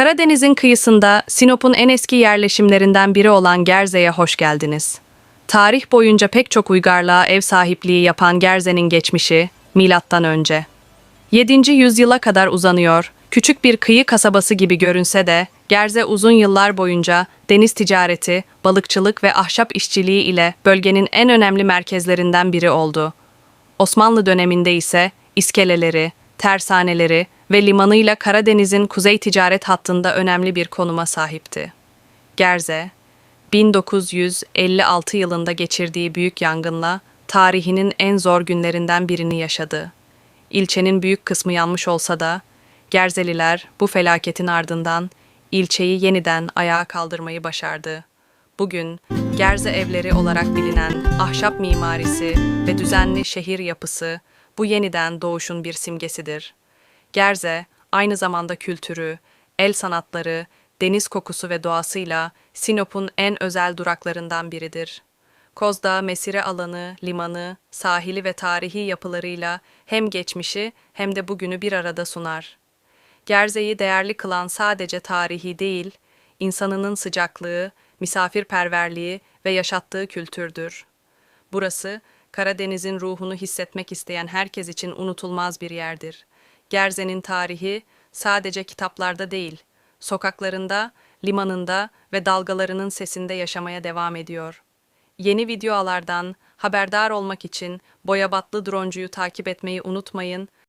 Karadeniz'in kıyısında Sinop'un en eski yerleşimlerinden biri olan Gerze'ye hoş geldiniz. Tarih boyunca pek çok uygarlığa ev sahipliği yapan Gerze'nin geçmişi milattan önce. 7. yüzyıla kadar uzanıyor, küçük bir kıyı kasabası gibi görünse de Gerze uzun yıllar boyunca deniz ticareti, balıkçılık ve ahşap işçiliği ile bölgenin en önemli merkezlerinden biri oldu. Osmanlı döneminde ise iskeleleri, tersaneleri ve limanıyla Karadeniz'in kuzey ticaret hattında önemli bir konuma sahipti. Gerze, 1956 yılında geçirdiği büyük yangınla tarihinin en zor günlerinden birini yaşadı. İlçenin büyük kısmı yanmış olsa da Gerzeliler bu felaketin ardından ilçeyi yeniden ayağa kaldırmayı başardı. Bugün Gerze evleri olarak bilinen ahşap mimarisi ve düzenli şehir yapısı bu yeniden doğuşun bir simgesidir. Gerze aynı zamanda kültürü, el sanatları, deniz kokusu ve doğasıyla Sinop'un en özel duraklarından biridir. Kozdağ mesire alanı, limanı, sahili ve tarihi yapılarıyla hem geçmişi hem de bugünü bir arada sunar. Gerze'yi değerli kılan sadece tarihi değil, insanının sıcaklığı, misafirperverliği ve yaşattığı kültürdür. Burası, Karadeniz'in ruhunu hissetmek isteyen herkes için unutulmaz bir yerdir. Gerze'nin tarihi sadece kitaplarda değil, sokaklarında, limanında ve dalgalarının sesinde yaşamaya devam ediyor. Yeni videolardan haberdar olmak için Boyabatlı Droncu'yu takip etmeyi unutmayın